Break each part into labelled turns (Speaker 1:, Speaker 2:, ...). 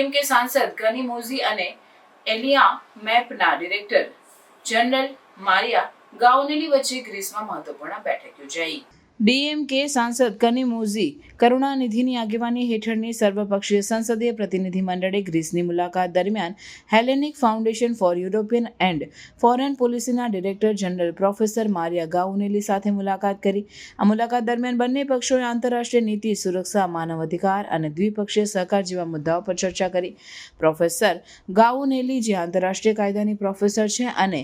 Speaker 1: ડીએમકે સાંસદ કનિમોઝી અને એલિયા મેપના ડિરેક્ટર જનરલ મારિયા ગાઉનેલી વચ્ચે ગ્રીસમાં મહત્વપૂર્ણ બેઠક યોજાઈ. ડીએમકે સાંસદ કનીમોઝી કરુણાનિધિની આગેવાની હેઠળની સર્વપક્ષીય સંસદીય પ્રતિનિધિ મંડળે ગ્રીસની મુલાકાત દરમિયાન Hellenic Foundation for European and Foreign પોલિસીના director general professor Maria Gavouneli સાથે મુલાકાત કરી. આ મુલાકાત દરમિયાન બંને પક્ષોએ આંતરરાષ્ટ્રીય નીતિ, સુરક્ષા, માનવ અધિકાર અને દ્વિપક્ષીય સહકાર જેવા મુદ્દાઓ પર ચર્ચા કરી. પ્રોફેસર ગાઉનેલી જે આંતરરાષ્ટ્રીય કાયદાની પ્રોફેસર છે અને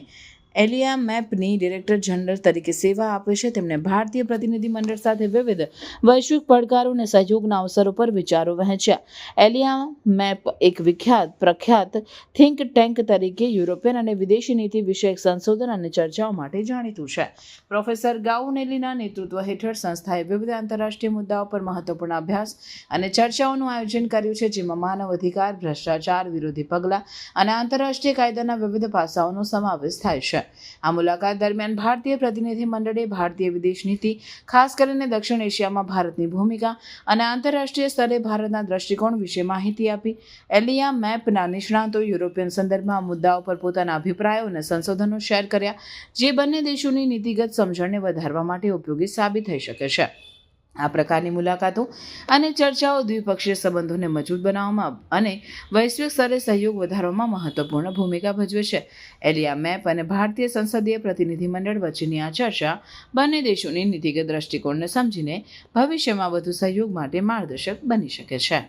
Speaker 1: એલિયા મેપની ડિરેક્ટર જનરલ તરીકે સેવા આપે છે. તેમણે ભારતીય પ્રતિનિધિ મંડળ સાથે વિવિધ વૈશ્વિક પડકારો અને સહયોગના અવસરો પર વિચારો વહેંચ્યા. એલિયા મેપ એક વિખ્યાત, પ્રખ્યાત થિંક ટેન્ક તરીકે યુરોપિયન અને વિદેશી નીતિ વિષયક સંશોધન અને ચર્ચાઓ માટે જાણીતું છે. પ્રોફેસર ગાઉનેલીના નેતૃત્વ હેઠળ સંસ્થાએ વિવિધ આંતરરાષ્ટ્રીય મુદ્દાઓ પર મહત્વપૂર્ણ અભ્યાસ અને ચર્ચાઓનું આયોજન કર્યું છે, જેમાં માનવ અધિકાર, ભ્રષ્ટાચાર વિરોધી પગલાં અને આંતરરાષ્ટ્રીય કાયદાના વિવિધ પાસાઓનો સમાવેશ થાય છે. આ મુલાકાત દરમિયાન ભારતીય પ્રતિનિધિ મંડળે ભારતીય વિદેશ નીતિ, ખાસ કરીને દક્ષિણ એશિયામાં ભારતની ભૂમિકા અને આંતરરાષ્ટ્રીય સ્તરે ભારતના દ્રષ્ટિકોણ વિશે માહિતી આપી. એલિયા મેપના નિષ્ણાતો યુરોપિયન સંદર્ભમાં મુદ્દાઓ પર પોતાના અભિપ્રાયો અને સંશોધનો શેર કર્યા, જે બંને દેશોની નીતિગત સમજણને વધારવા માટે ઉપયોગી સાબિત થઈ શકે છે. આ પ્રકારની મુલાકાતો અને ચર્ચાઓ દ્વિપક્ષીય સંબંધોને મજબૂત બનાવવામાં અને વૈશ્વિક સ્તરે સહયોગ વધારવામાં મહત્વપૂર્ણ ભૂમિકા ભજવે છે. એલિયા મેપ અને ભારતીય સંસદીય પ્રતિનિધિમંડળ વચ્ચેની આ ચર્ચા બંને દેશોની નીતિગત દ્રષ્ટિકોણને સમજીને ભવિષ્યમાં વધુ સહયોગ માટે માર્ગદર્શક બની શકે છે.